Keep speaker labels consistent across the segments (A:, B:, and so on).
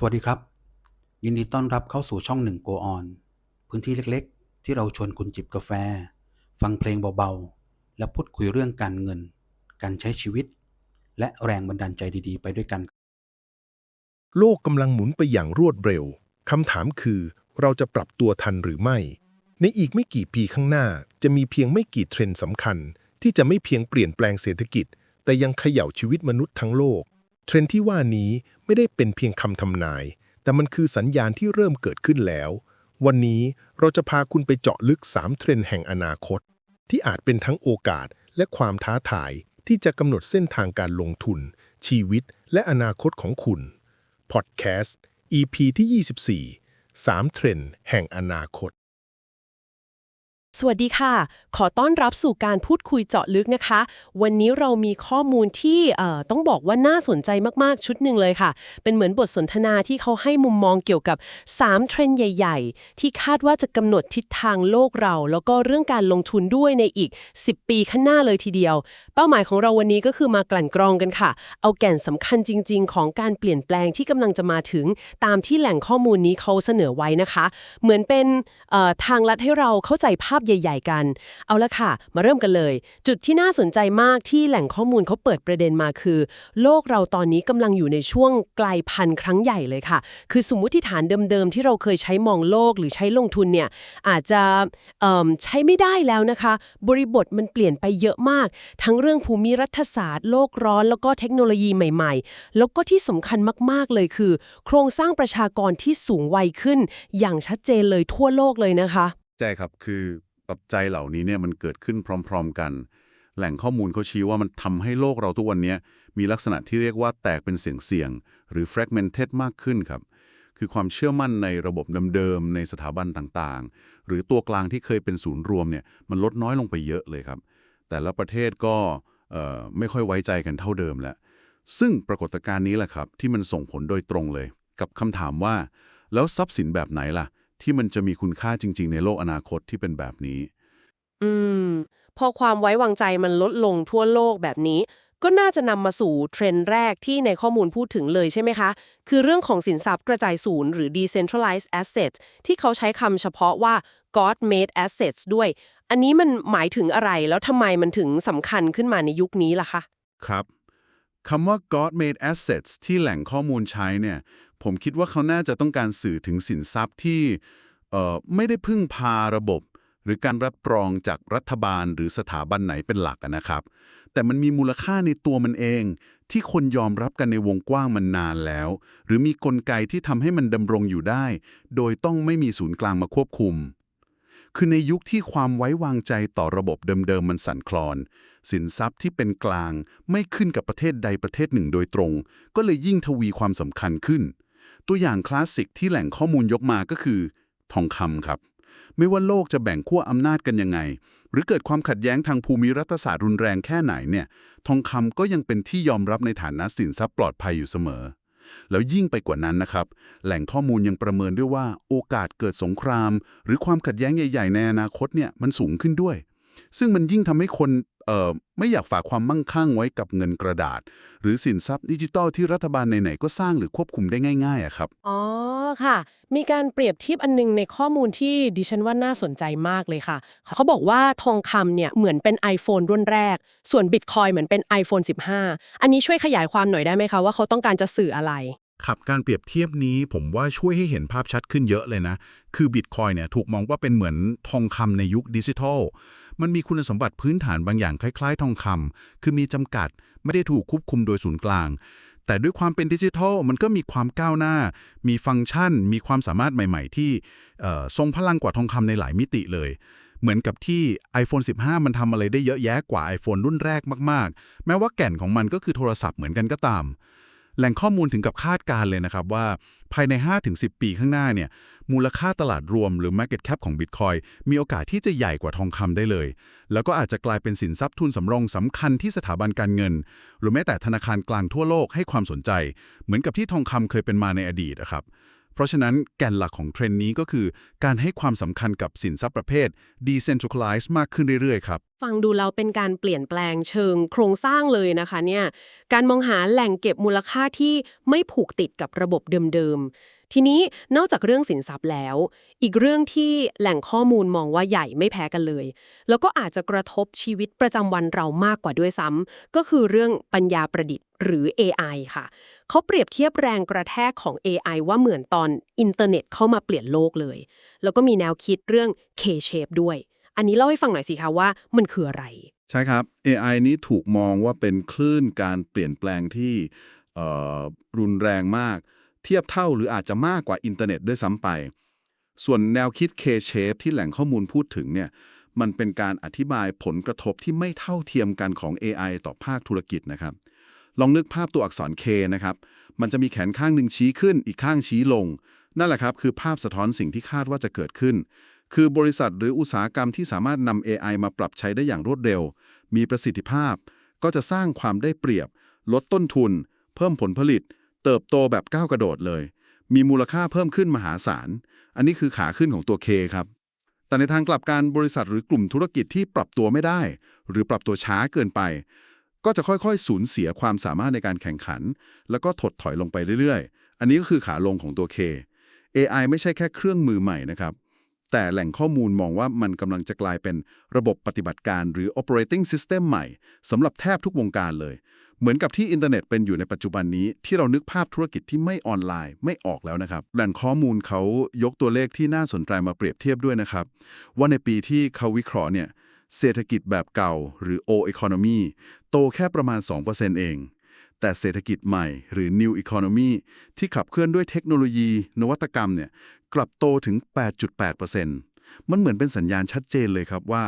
A: สวัสดีครับ ยินดีต้อนรับเข้าสู่ช่องหนึ่งโกออนพื้นที่เล็กๆ ที่เราชวนคุณจิบกาแฟ ฟังเพลงเบาๆ และพูดคุยเรื่องการเงิน การใช้ชีวิต และแรงบันดาลใจดีๆ ไปด้วยกัน
B: โลกกำลังหมุนไปอย่างรวดเร็วคำถามคือ เราจะปรับตัวทันหรือไม่ ในอีกไม่กี่ปีข้างหน้า จะมีเพียงไม่กี่เทรนด์สำคัญ ที่จะไม่เพียงเปลี่ยนแปลงเศรษฐกิจ แต่ยังเขย่าชีวิตมนุษย์ทั้งโลก เทรนด์ที่ว่านี้ ไม่ได้เป็นเพียงคำทำนาย แต่มันคือสัญญาณที่เริ่มเกิดขึ้นแล้ว วันนี้เราจะพาคุณไปเจาะลึก 3 เทรนด์แห่งอนาคต ที่อาจเป็นทั้งโอกาสและความท้าทายที่จะกำหนดเส้นทางการลงทุน ชีวิต และอนาคตของคุณ พอดแคสต์ EP ที่ 24 3 เทรนด์แห่งอนาคต
C: สวัสดีค่ะ ขอต้อนรับสู่การพูดคุยเจาะลึกนะคะ วันนี้เรามีข้อมูลที่เอ่อต้องบอกว่าน่าสนใจมากๆชุดหนึ่งเลยค่ะ เป็นเหมือนบทสนทนาที่เขาให้มุมมองเกี่ยวกับ 3 เทรนด์ใหญ่ ๆ ที่คาดว่าจะกำหนดทิศทางโลกเรา แล้วก็เรื่องการลงทุนด้วยในอีก 10 ปีข้างหน้าเลยทีเดียว เป้าหมายของเราวันนี้ก็คือมากลั่นกรองกันค่ะ เอาแก่นสำคัญจริง ๆ ของการเปลี่ยนแปลงที่กำลังจะมาถึง ตามที่แหล่งข้อมูลนี้เขาเสนอไว้นะคะ เหมือนเป็นเอ่อทางลัดให้เราเข้าใจภาพใหญ่ ๆ กัน เอาละค่ะ มาเริ่มกันเลย จุดที่น่าสนใจมากที่แหล่งข้อมูลเขาเปิดประเด็นมาคือ โลกเราตอนนี้กำลังอยู่ในช่วงไกลพันธุ์ครั้งใหญ่เลยค่ะ คือสมมุติฐานเดิมๆ ที่เราเคยใช้มองโลกหรือใช้ลงทุนเนี่ยอาจจะใช้ไม่ได้แล้วนะคะ บริบทมันเปลี่ยนไปเยอะมาก ทั้งเรื่องภูมิรัฐศาสตร์ โลกร้อน แล้วก็เทคโนโลยีใหม่ ๆ แล้วก็ที่สำคัญมากๆเลยคือ โครงสร้างประชากรที่สูงวัยขึ้น อย่างชัดเจนเลยทั่วโลกเลยนะคะ
D: ใช่ครับคือ ปัจจัยเหล่านี้เนี่ยมันเกิดขึ้นพร้อม ๆ กัน แหล่งข้อมูลเขาชี้ว่ามันทำให้โลกเราทุกวันนี้มีลักษณะที่เรียกว่าแตกเป็นเสียงๆหรือ fragmented มากขึ้นครับ คือความเชื่อมั่นในระบบเดิมๆในสถาบันต่างๆ หรือตัวกลางที่เคยเป็นศูนย์รวมเนี่ยมันลดน้อยลงไปเยอะเลยครับ แต่ละประเทศก็ไม่ค่อยไว้ใจกันเท่าเดิมแล้วซึ่งปรากฏการณ์นี้แหละครับที่มันส่งผลโดยตรงเลย กับคำถามว่า แล้วทรัพย์สินแบบไหนล่ะ ที่มันจะมีคุณค่าจริง ๆ ในโลกอนาคตที่เป็นแบบนี้
C: อืม พอความไว้วางใจมันลดลงทั่วโลกแบบนี้ ก็น่าจะนำมาสู่เทรนด์แรกที่ในข้อมูลพูดถึงเลยใช่ไหมคะ คือเรื่องของสินทรัพย์กระจายศูนย์หรือ decentralized assets ที่เขาใช้คำเฉพาะว่า God made assets ด้วย อันนี้มันหมายถึงอะไรแล้วทำไมมันถึงสำคัญขึ้นมาในยุคนี้ล่ะคะ
D: ครับคำว่า God made assets ที่แหล่งข้อมูลใช้เนี่ย ผมคิดว่าเขาน่าจะต้องการสื่อถึงสินทรัพย์ที่ไม่ได้พึ่งพาระบบ หรือการรับรองจากรัฐบาลหรือสถาบันไหนเป็นหลักนะครับ แต่มันมีมูลค่าในตัวมันเอง ที่คนยอมรับกันในวงกว้างมันนานแล้ว หรือมีกลไกที่ทำให้มันดำรงอยู่ได้ โดยต้องไม่มีศูนย์กลางมาควบคุม คือในยุคที่ความไว้วางใจต่อระบบเดิมๆมันสั่นคลอน สินทรัพย์ที่เป็นกลางไม่ขึ้นกับประเทศใดประเทศหนึ่งโดยตรง ก็เลยยิ่งทวีความสำคัญขึ้น ตัวอย่างคลาสสิกที่แหล่งข้อมูลยกมาก็คือ ทองคำครับ ไม่ว่าโลกจะแบ่งขั้วอำนาจกันยังไง หรือเกิดความขัดแย้งทางภูมิรัฐศาสตร์รุนแรงแค่ไหนเนี่ย ทองคำก็ยังเป็นที่ยอมรับในฐานะสินทรัพย์ปลอดภัยอยู่เสมอ แล้วยิ่งไปกว่านั้นนะครับ แหล่งข้อมูลยังประเมินด้วยว่าโอกาสเกิดสงคราม หรือความขัดแย้งใหญ่ ๆ ในอนาคตเนี่ยมันสูงขึ้นด้วย ซึ่งมันยิ่งทำให้คน เอ่อไม่อยากฝากความมั่งคั่งไว้กับเงินกระดาษ หรือสินทรัพย์ดิจิทัลที่รัฐบาลไหนๆก็สร้างหรือควบคุมได้ง่ายๆอะครับ
C: อ๋อค่ะ มีการเปรียบเทียบอันนึงในข้อมูลที่ดิฉันว่าน่าสนใจมากเลยค่ะ เขาบอกว่าทองคำเนี่ยเหมือนเป็น iPhone รุ่นแรก ส่วน Bitcoin เหมือนเป็น iPhone 15 อันนี้ช่วยขยายความหน่อยได้ไหมคะว่าเขาต้องการจะสื่ออะไร
E: ครับการเปรียบเทียบนี้ผมว่าช่วยให้เห็นภาพชัดขึ้นเยอะเลยนะ คือบิตคอยเนี่ยถูกมองว่าเป็นเหมือนทองคำในยุคดิจิทัล มันมีคุณสมบัติพื้นฐานบางอย่างคล้ายๆ ทองคำคือมีจำกัดไม่ได้ถูกควบคุมโดยศูนย์กลาง แต่ด้วยความเป็นดิจิทัลมันก็มีความก้าวหน้า มีฟังก์ชัน มีความสามารถใหม่ๆ ที่ทรงพลังกว่าทองคำในหลายมิติเลยเหมือนกับที่ iPhone 15 มันทำอะไรได้เยอะแยะกว่า iPhone รุ่นแรกมาก ๆ แม้ว่าแก่นของมันก็คือโทรศัพท์เหมือนกันก็ตาม แหล่งข้อมูลถึงกับคาดการเลยนะครับว่าภายใน 5-10 ปีข้างหน้าเนี่ยมูลค่าตลาดรวมหรือ Market Cap ของ Bitcoin มีโอกาสที่จะใหญ่กว่าทองคำได้เลย แล้วก็อาจจะกลายเป็นสินทรัพย์ทุนสำรองสำคัญที่สถาบันการเงิน หรือแม้แต่ธนาคารกลางทั่วโลกให้ความสนใจ เหมือนกับที่ทองคำเคยเป็นมาในอดีตนะครับ เพราะฉะนั้นแก่นหลักของเทรนด์นี้ก็คือ การให้ความสำคัญกับสินทรัพย์ประเภท decentralized มากขึ้นเรื่อยๆครับ
C: ฟังดูแล้วเป็นการเปลี่ยนแปลงเชิงโครงสร้างเลยนะคะเนี่ย การมองหาแหล่งเก็บมูลค่าที่ไม่ผูกติดกับระบบเดิมๆ ทีนี้นอกจากเรื่องสินทรัพย์แล้ว อีกเรื่องที่แหล่งข้อมูลมองว่าใหญ่ไม่แพ้กันเลย แล้วก็อาจจะกระทบชีวิตประจำวันเรามากกว่าด้วยซ้ำก็คือเรื่องปัญญาประดิษฐ์หรือ AI ค่ะ เขาเปรียบเทียบแรงกระแทกของ AI ว่าเหมือนตอนอินเทอร์เน็ตเข้ามาเปลี่ยนโลกเลย แล้วก็มีแนวคิดเรื่อง K-shape ด้วย อันนี้เล่าให้ฟังหน่อยสิคะว่ามันคืออะไร
D: ใช่ครับ AI นี้ถูกมองว่าเป็นคลื่นการเปลี่ยนแปลงที่รุนแรงมาก เทียบเท่าหรืออาจจะมากกว่าอินเทอร์เน็ตด้วยซ้ำไป ส่วนแนวคิด K-shape ที่แหล่งข้อมูลพูดถึงเนี่ยมันเป็นการอธิบายผลกระทบที่ไม่เท่าเทียมกันของ AI ต่อภาคธุรกิจนะครับ ลองนึกภาพตัวอักษร K นะครับ มันจะมีแขนข้างหนึ่งชี้ขึ้น อีกข้างชี้ลง นั่นแหละครับ คือภาพสะท้อนสิ่งที่คาดว่าจะเกิดขึ้น คือบริษัทหรืออุตสาหกรรมที่สามารถนำ AI มาปรับใช้ได้อย่างรวดเร็ว มีประสิทธิภาพ ก็จะสร้างความได้เปรียบ ลดต้นทุน เพิ่มผลผลิต เติบโตแบบก้าวกระโดดเลย มีมูลค่าเพิ่มขึ้นมหาศาล อันนี้คือขาขึ้นของตัว K ครับแต่ในทางกลับการบริษัทหรือกลุ่มธุรกิจที่ปรับตัวไม่ได้ หรือปรับตัวช้าเกินไป ก็จะค่อยๆ สูญเสียความสามารถในการแข่งขัน แล้วก็ถดถอยลงไปเรื่อยๆ อันนี้ก็คือขาลงของตัว K AI ไม่ใช่แค่เครื่องมือใหม่นะครับ แต่แหล่งข้อมูลมองว่ามันกำลังจะกลายเป็นระบบปฏิบัติการหรือ operating system ใหม่สำหรับแทบทุกวงการเลย เหมือนกับที่อินเทอร์เน็ตเป็นอยู่ในปัจจุบันนี้ ที่เรานึกภาพธุรกิจที่ไม่ออนไลน์ไม่ออกแล้วนะครับ แหล่งข้อมูลเขายกตัวเลขที่น่าสนใจมาเปรียบเทียบด้วยนะครับ ว่าในปีที่เขาวิเคราะห์เนี่ย เศรษฐกิจแบบเก่าหรือ old economy โตแค่ประมาณ 2%เอง แต่เศรษฐกิจใหม่หรือ new economy ที่ขับเคลื่อนด้วยเทคโนโลยี นวัตกรรมเนี่ยกลับโตถึง 8.8%มันเหมือนเป็นสัญญาณชัดเจนเลยครับว่า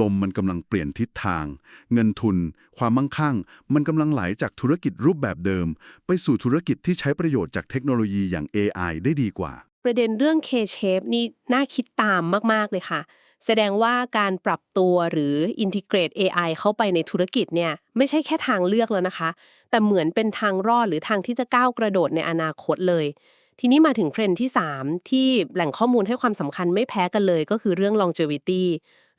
D: ลมมันกำลังเปลี่ยนทิศทาง เงินทุน ความมั่งคั่ง มันกำลังไหลจากธุรกิจรูปแบบเดิม ไปสู่ธุรกิจที่ใช้ประโยชน์จากเทคโนโลยีอย่าง AI ได้ดีกว่า
C: ประเด็นเรื่อง K-shape นี่น่าคิดตามมาก ๆ เลยค่ะ แสดงว่าการปรับตัวหรือ integrate AI เข้าไปในธุรกิจเนี่ยไม่ใช่แค่ทางเลือกแล้วนะคะ แต่เหมือนเป็นทางรอดหรือทางที่จะก้าวกระโดดในอนาคตเลย ทีนี้มาถึงเทรนด์ที่ 3 ที่แหล่งข้อมูลให้ความสำคัญไม่แพ้กันเลยก็คือเรื่อง longevity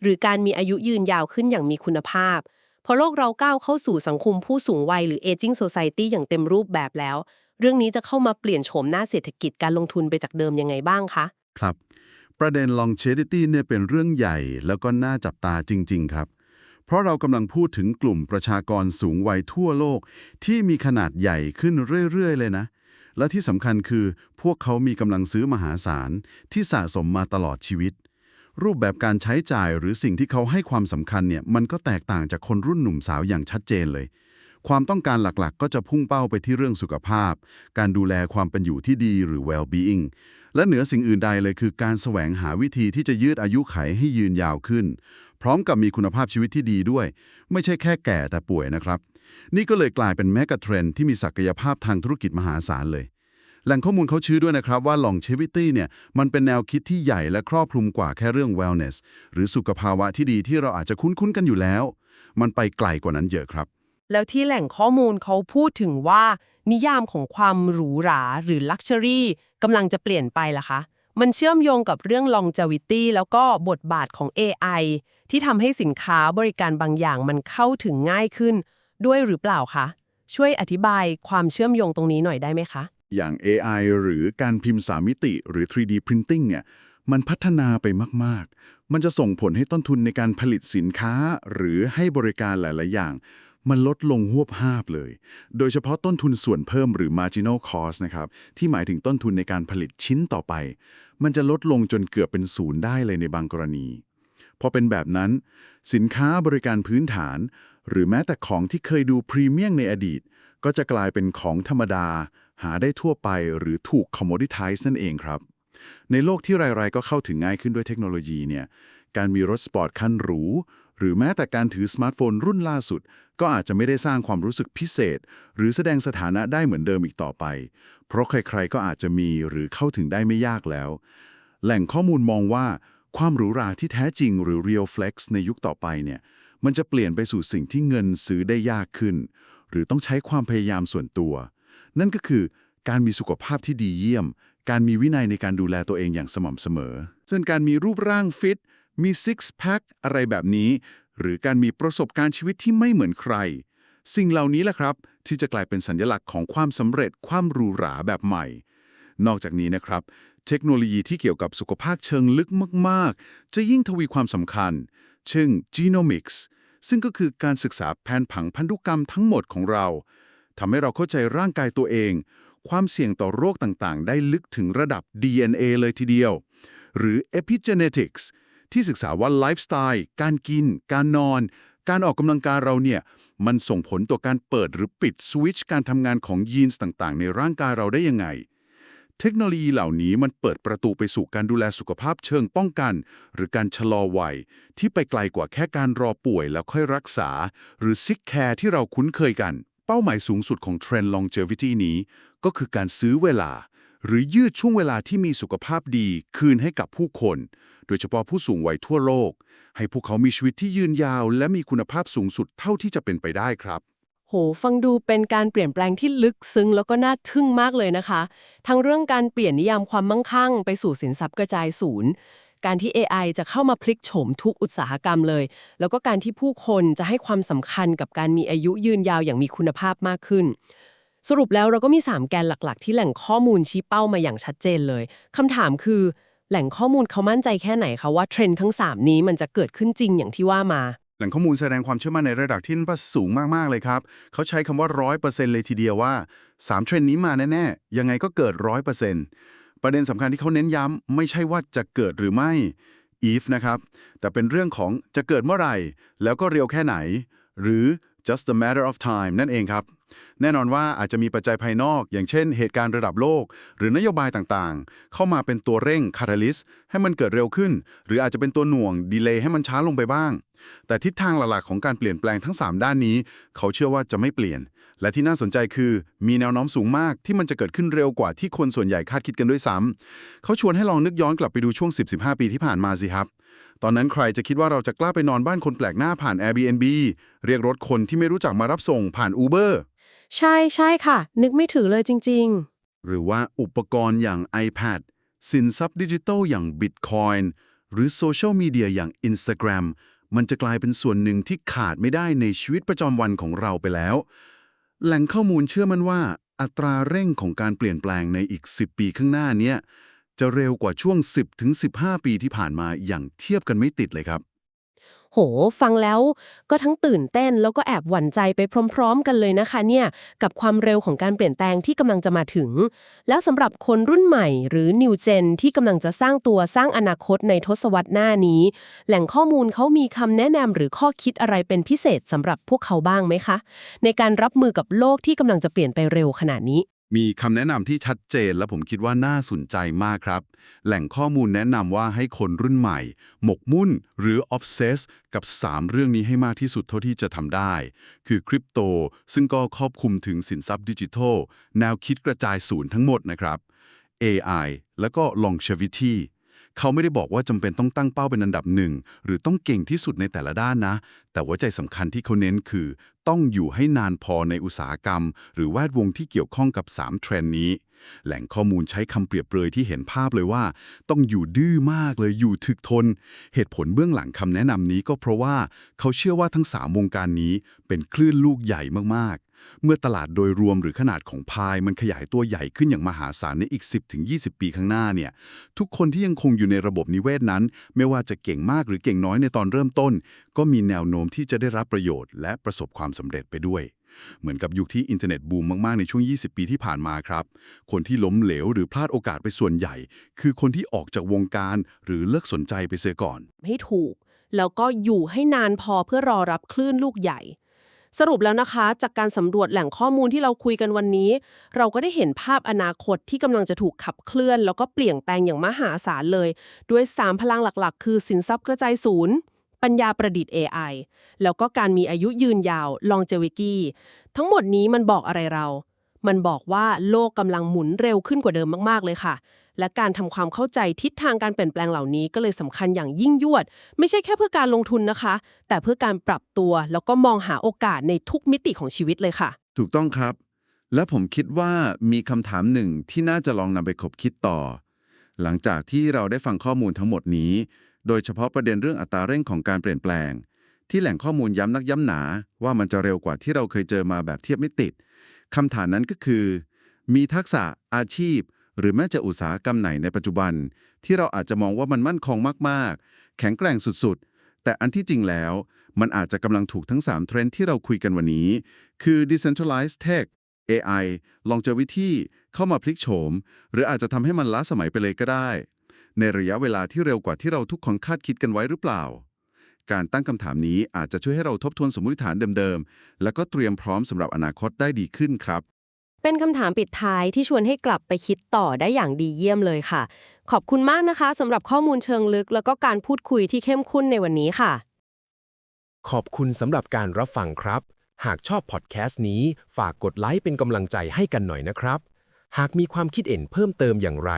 C: หรือการมีอายุยืนยาวขึ้นอย่างมีคุณภาพพอโลกเราก้าวเข้าสู่สังคมผู้สูงวัยหรือ aging society อย่างเต็มรูปแบบแล้ว เรื่องนี้จะเข้ามาเปลี่ยนโฉมหน้าเศรษฐกิจการลงทุนไปจากเดิมยังไงบ้างคะ
D: ครับ ประเด็น longevity เนี่ยเป็นเรื่องใหญ่แล้วก็น่าจับตาจริง ๆ ครับ เพราะเรากำลังพูดถึงกลุ่มประชากรสูงวัยทั่วโลก ที่มีขนาดใหญ่ขึ้นเรื่อย ๆ เลยนะ และที่สำคัญคือพวกเขามีกำลังซื้อมหาศาลที่สะสมมาตลอดชีวิต รูปแบบการใช้จ่ายหรือสิ่งที่เขาให้ความสำคัญเนี่ยมันก็แตกต่างจากคนรุ่นหนุ่มสาวอย่างชัดเจนเลย ความต้องการหลักๆ ก็จะพุ่งเป้าไปที่เรื่องสุขภาพ การดูแลความเป็นอยู่ที่ดีหรือ well-being และเหนือสิ่งอื่นใดเลยคือการแสวงหาวิธีที่จะยืดอายุไขให้ยืนยาวขึ้น พร้อมกับมีคุณภาพชีวิตที่ดีด้วย ไม่ใช่แค่แก่แต่ป่วยนะครับ นี่ก็เลยกลายเป็นแมกะเทรนที่มีศักยภาพทางธุรกิจมหาศาลเลยแหล่งข้อมูลเขาชี้ด้วยนะครับว่า longevity เนี่ยมันเป็นแนวคิดที่ใหญ่และครอบคลุมกว่าแค่เรื่อง wellness หรือสุขภาวะที่ดีที่เราอาจจะคุ้นๆกันอยู่แล้ว มันไปไกลกว่านั้นเยอะครับ
C: แล้วที่แหล่งข้อมูลเขาพูดถึงว่า นิยามของความหรูหราหรือ Luxury กำลังจะเปลี่ยนไปล่ะคะ มันเชื่อมโยงกับเรื่อง longevity แล้วก็บทบาทของ AI ที่ทำให้สินค้าบริการบางอย่างมันเข้าถึงง่ายขึ้น ด้วยหรือเปล่าคะ ช่วยอธิบายความเชื่อมโยงตรงนี้หน่อยได้ไหมคะ
D: อย่าง AI หรือการพิมพ์สามมิติหรือ 3D Printing เนี่ยมันพัฒนาไปมาก ๆ มันจะส่งผลให้ต้นทุนในการผลิตสินค้า หรือให้บริการหลาย ๆ อย่าง มันลดลงหวบห้าบเลย โดยเฉพาะต้นทุนส่วนเพิ่มหรือ marginal cost นะครับ ที่หมายถึงต้นทุนในการผลิตชิ้นต่อไป มันจะลดลงจนเกือบเป็นศูนย์ได้เลยในบางกรณี พอเป็นแบบนั้น สินค้าบริการพื้นฐาน หรือแม้แต่ของที่เคยดูพรีเมียมในอดีต ก็จะกลายเป็นของธรรมดา หาได้ทั่วไปหรือถูก commoditize นั่นเองครับ ในโลกที่รายๆก็เข้าถึงง่ายขึ้นด้วยเทคโนโลยีเนี่ยการมีรถสปอร์ตคันหรู หรือแม้แต่การถือสมาร์ทโฟนรุ่นล่าสุด ก็อาจจะไม่ได้สร้างความรู้สึกพิเศษ หรือแสดงสถานะได้เหมือนเดิมอีกต่อไป เพราะใครๆ ก็อาจจะมีหรือเข้าถึงได้ไม่ยากแล้ว แหล่งข้อมูลมองว่า ความหรูหราที่แท้จริงหรือ real flex ในยุคต่อไปเนี่ยมันจะเปลี่ยนไปสู่สิ่งที่เงินซื้อได้ยากขึ้น หรือต้องใช้ความพยายามส่วนตัว นั่นก็คือการมีสุขภาพที่ดีเยี่ยม การมีวินัยในการดูแลตัวเองอย่างสม่ำเสมอ ส่วนการมีรูปร่างฟิต มีซิกแพคอะไรแบบนี้ หรือการมีประสบการณ์ชีวิตที่ไม่เหมือนใคร สิ่งเหล่านี้แหละครับ ที่จะกลายเป็นสัญลักษณ์ของความสำเร็จความหรูหราแบบใหม่ นอกจากนี้นะครับ เทคโนโลยีที่เกี่ยวกับสุขภาพเชิงลึกมาก ๆ จะยิ่งทวีความสำคัญ เช่น genomics ซึ่งก็คือการศึกษาแผนผังพันธุกรรมทั้งหมดของเราทำให้เราเข้าใจร่างกายตัวเอง ความเสี่ยงต่อโรคต่างๆ ได้ลึกถึงระดับ DNA เลยทีเดียว หรือ epigenetics ที่ศึกษาว่าไลฟ์สไตล์การกิน การนอน การออกกำลังกายเราเนี่ย มันส่งผลต่อการเปิดหรือปิดสวิตช์การทำงานของยีนส์ต่างๆ ในร่างกายเราได้ยังไง เทคโนโลยีเหล่านี้มันเปิดประตูไปสู่การดูแลสุขภาพเชิงป้องกัน หรือการชะลอวัย ที่ไปไกลกว่าแค่การรอป่วยแล้วค่อยรักษา หรือซิกแคร์ที่เราคุ้นเคยกัน เป้าหมายสูงสุดของเทรนด์ longevity นี้ ก็คือการซื้อเวลา หรือยืดช่วงเวลาที่มีสุขภาพดีคืนให้กับผู้คน โดยเฉพาะผู้สูงวัยทั่วโลก ให้พวกเขามีชีวิตที่ยืนยาว และมีคุณภาพสูงสุดเท่าที่จะเป็นไปได้ครับ
C: โห ฟังดูเป็นการเปลี่ยนแปลงที่ลึกซึ้งแล้วก็น่าทึ่งมากเลยนะคะ ทั้งเรื่องการเปลี่ยนนิยามความมั่งคั่ง ไปสู่สินทรัพย์กระจายศูนย์ การที่ AI จะเข้ามาพลิกโฉมทุกอุตสาหกรรมเลย แล้วก็การที่ผู้คนจะให้ความสำคัญกับการมีอายุยืนยาวอย่างมีคุณภาพมากขึ้น สรุปแล้วเราก็มี 3 แกนหลักๆ ที่แหล่งข้อมูลชี้เป้ามาอย่างชัดเจนเลยคำถามคือ แหล่งข้อมูลเขามั่นใจแค่ไหนคะว่าเทรนด์ทั้ง 3 นี้มันจะเกิดขึ้นจริงอย่างที่ว่ามา
D: แหล่งข้อมูลแสดงความเชื่อมั่นในระดับที่ว่าสูงมากๆเลยครับ เขาใช้คำว่า 100%เลยทีเดียวว่า 3 เทรนด์นี้มาแน่ๆ ยังไงก็เกิด 100%ประเด็นสำคัญที่เขาเน้นย้ำไม่ใช่ว่าจะเกิดหรือไม่ if นะครับ แต่เป็นเรื่องของจะเกิดเมื่อไหร่ แล้วก็เร็วแค่ไหน หรือ just a matter of time นั่นเองครับ แน่นอนว่าอาจจะมีปัจจัยภายนอก อย่างเช่น เหตุการณ์ระดับโลก หรือนโยบายต่างๆ เข้ามาเป็นตัวเร่ง catalyst ให้มันเกิดเร็วขึ้น หรืออาจจะเป็นตัวหน่วง delay ให้มันช้าลงไปบ้าง แต่ทิศทางหลักๆของการเปลี่ยนแปลงทั้ง 3 ด้านนี้ เขาเชื่อว่าจะไม่เปลี่ยน และที่น่าสนใจคือ มีแนวโน้มสูงมากที่มันจะเกิดขึ้นเร็วกว่าที่คนส่วนใหญ่คาดคิดกันด้วยซ้ำเขาชวนให้ลองนึกย้อนกลับไปดูช่วง 10-15 ปีที่ผ่านมาสิครับตอนนั้นใครจะคิดว่าเราจะกล้าไปนอนบ้านคนแปลกหน้าผ่าน Airbnb เรียกรถคนที่ไม่รู้จักมารับส่งผ่าน Uber
C: ใช่ใช่ค่ะ นึกไม่ถึงเลยจริง ๆ
D: หรือว่าอุปกรณ์อย่าง iPad สินทรัพย์ดิจิทัลอย่าง Bitcoin หรือโซเชียลมีเดียอย่าง Instagram มันจะกลายเป็นส่วนหนึ่งที่ขาดไม่ได้ในชีวิตประจำวันของเราไปแล้ว แหล่งข้อมูลเชื่อมันว่า อัตราเร่งของการเปลี่ยนแปลงในอีก 10 ปีข้างหน้าเนี้ยจะเร็วกว่าช่วง 10-15 ปีที่ผ่านมาอย่างเทียบกันไม่ติดเลยครับ
C: โห ฟังแล้วก็ทั้งตื่นเต้นแล้วก็แอบหวั่นใจไปพร้อม ๆ กันเลยนะคะเนี่ย กับความเร็วของการเปลี่ยนแปลงที่กำลังจะมาถึง แล้วสำหรับคนรุ่นใหม่หรือ New Gen ที่กำลังจะสร้างตัวสร้างอนาคตในทศวรรษหน้านี้ แหล่งข้อมูลเขามีคำแนะนำหรือข้อคิดอะไรเป็นพิเศษสำหรับพวกเขาบ้างไหมคะ ในการรับมือกับโลกที่กำลังจะเปลี่ยนไปเร็วขนาดนี้
D: มีคำแนะนำที่ชัดเจนและผมคิดว่าน่าสนใจมากครับ แหล่งข้อมูลแนะนำว่าให้คนรุ่นใหม่ หมกมุ่นหรือ obsess กับ 3 เรื่องนี้ให้มากที่สุดเท่าที่จะทำได้ คือคริปโต ซึ่งก็ครอบคลุมถึงสินทรัพย์ดิจิทัล แนวคิดกระจายศูนย์ทั้งหมดนะครับ AI แล้วก็ longevity เขาไม่ได้บอกว่าจำเป็นต้องตั้งเป้าเป็นอันดับหนึ่งหรือต้องเก่งที่สุดในแต่ละด้านนะ แต่ว่าใจสำคัญที่เขาเน้นคือ ต้องอยู่ให้นานพอในอุตสาหกรรม หรือแวดวงที่เกี่ยวข้องกับ 3 เทรนนี้ แหล่งข้อมูลใช้คำเปรียบเปรยที่เห็นภาพเลยว่า ต้องอยู่ดื้อมากเลยอยู่ถึกทน เหตุผลเบื้องหลังคำแนะนำนี้ก็เพราะว่าเขาเชื่อว่าทั้ง3วงการนี้เป็นคลื่นลูกใหญ่มากๆ เมื่อตลาดโดยรวมหรือขนาดของพายมันขยายตัวใหญ่ขึ้นอย่างมหาศาลในอีก 10-20 ปีข้างหน้าเนี่ยทุกคนที่ยังคงอยู่ในระบบนิเวศนั้น ไม่ว่าจะเก่งมากหรือเก่งน้อยในตอนเริ่มต้น ก็มีแนวโน้มที่จะได้รับประโยชน์ และประสบความสำเร็จไปด้วย เหมือนกับยุคที่อินเทอร์เน็ตบูมมาก ๆ ในช่วง 20 ปีที่ผ่านมาครับ คนที่ล้มเหลวหรือพลาดโอกาสไปส่วนใหญ่ คือคนที่ออกจากวงการหรือเลิกสนใจไปเสียก่อน
C: ให้ถูก แล้วก็อยู่ให้นานพอเพื่อรอรับคลื่นลูกใหญ่ สรุปแล้วนะคะ จากการสำรวจแหล่งข้อมูลที่เราคุยกันวันนี้ เราก็ได้เห็นภาพอนาคตที่กำลังจะถูกขับเคลื่อน แล้วก็เปลี่ยนแปลงอย่างมหาศาลเลย ด้วย 3 พลังหลักๆ คือสินทรัพย์กระจายศูนย์ ปัญญาประดิษฐ์ AI แล้วก็การมีอายุยืนยาว longevity ทั้งหมดนี้มันบอกอะไรเรา มันบอกว่าโลกกำลังหมุนเร็วขึ้นกว่าเดิมมากๆเลยค่ะ และการทำความเข้าใจทิศทางการเปลี่ยนแปลงเหล่านี้ก็เลยสำคัญอย่างยิ่งยวด ไม่ใช่แค่เพื่อการลงทุนนะคะ แต่เพื่อการปรับตัว แล้วก็มองหาโอกาสในทุกมิติของชีวิตเลยค่ะ
D: ถูกต้องครับ และผมคิดว่ามีคำถามหนึ่งที่น่าจะลองนำไปคบคิดต่อ หลังจากที่เราได้ฟังข้อมูลทั้งหมดนี้ โดยเฉพาะประเด็นเรื่องอัตราเร่งของการเปลี่ยนแปลง ที่แหล่งข้อมูลย้ำนักย้ำหนา ว่ามันจะเร็วกว่าที่เราเคยเจอมาแบบเทียบไม่ติดคำถามนั้นก็คือ มีทักษะอาชีพ หรือแม้จะอุตสาหกรรมไหนในปัจจุบัน ที่เราอาจจะมองว่ามันมั่นคงมากๆ แข็งแกร่งสุดๆ แต่อันที่จริงแล้ว มันอาจจะกำลังถูกทั้ง 3 เทรนด์ที่เราคุยกันวันนี้ คือ decentralized tech AI longevity เข้ามาพลิกโฉม หรืออาจจะทำให้มันล้าสมัยไปเลยก็ได้ ในระยะเวลาที่เร็วกว่าที่เราทุกคนคาดคิดกันไว้หรือเปล่า การตั้งคำถามนี้อาจจะช่วยให้เราทบทวนสมมติฐานเดิมๆ แล้วก็เตรียมพร้อมสำหรับอนาคตได้ดีขึ้นครับ
C: เป็นคำถามปิดท้ายที่ชวนให้กลับไปคิดต่อได้อย่างดีเยี่ยมเลยค่ะ ขอบคุณมากนะคะสำหรับข้อมูลเชิงลึก แล้วก็การพูดคุยที่เข้มข้นในวันนี้ค่ะ
F: ขอบคุณสำหรับการรับฟังครับ หากชอบพอดแคสต์นี้ ฝากกดไลค์เป็นกำลังใจให้กันหน่อยนะครับ หากมีความคิดเห็นเพิ่มเติมอย่างไร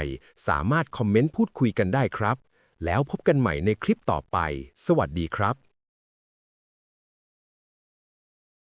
F: สามารถคอมเมนต์พูดคุยกันได้ครับ แล้วพบกันใหม่ในคลิปต่อไป สวัสดีครับ